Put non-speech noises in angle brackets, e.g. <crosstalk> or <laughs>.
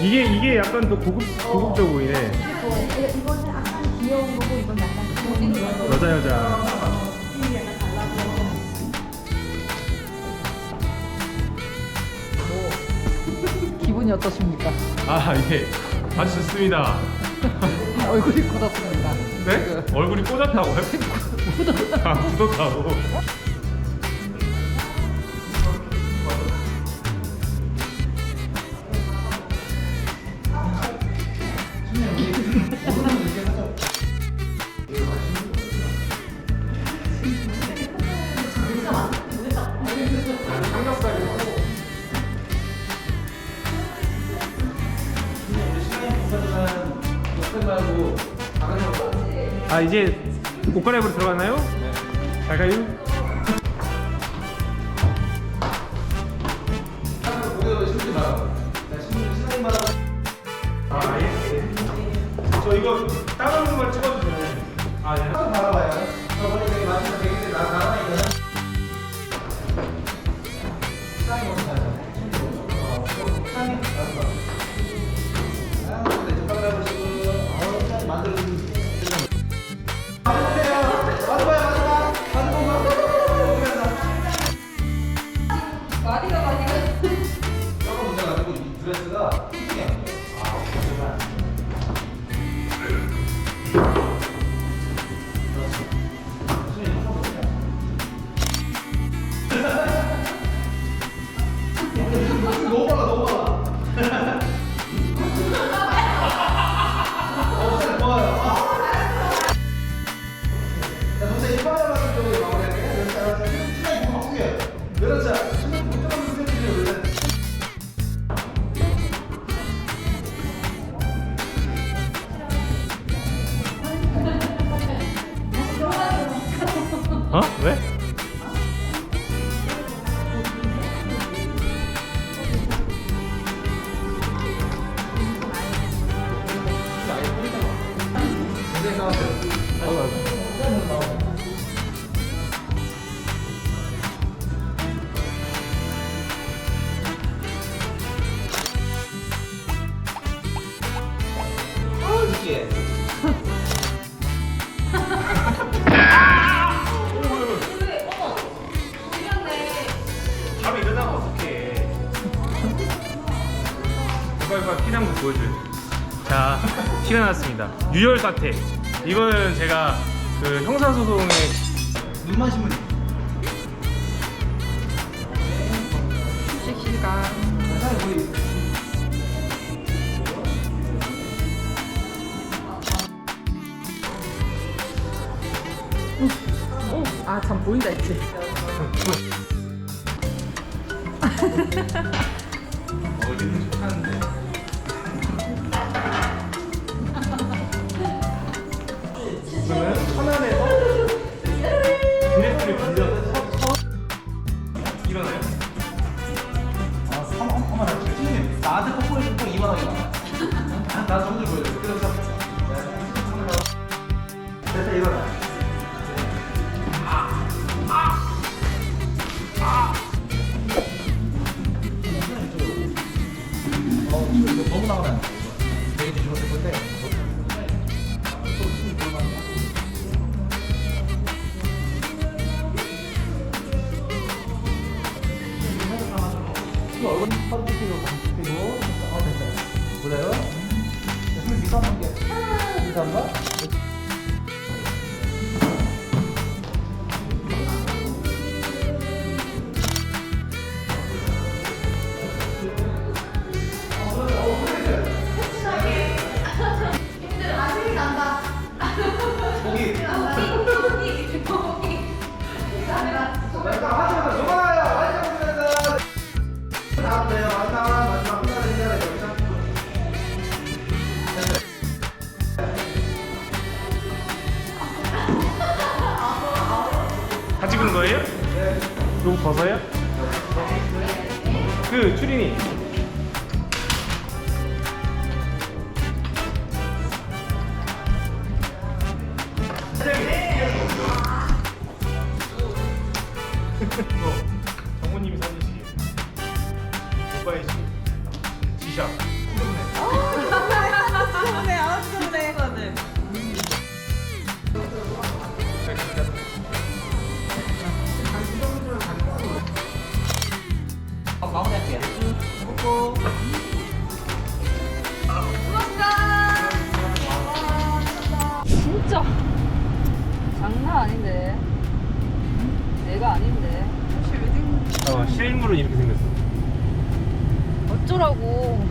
이게 이게 약간 더 고급 고급져 보이네. 이거는 약간 귀여운 거고 이건 약간. 여자 여자. 기분이 어떠십니까? 아 이게 아주 좋습니다. <laughs> 얼굴이 굳었습니다. 네? 얼굴이 꽂았다고요? <laughs> 아 굳었다고. 아 이제 옷 갈아입으러 들어가나요? 네. 잘 가요? 아 예. 저 이거 다른 것만 찍어주세요. 아 예. 바라봐요. 저번에 되게 맛있는 되게 나 자, 티가 났습니다. 유혈 사태. 이거는 제가 그 형사소송에 보이. 오, 아참 보인다 했지. 어, 좋다는데. 빌려서 일어나요? 아, 한, 한, 한번 할게요. 나한테 뽀뽀해줄 거 2만 원이야. 나 정도 보여줘. 그래서 됐다, 일어나. 어, 이거 너무 나가면 다 찍은 거예요? 네. 이거 벗어요? 네. 그 추린이 어, 실물은 이렇게 생겼어. 어쩌라고.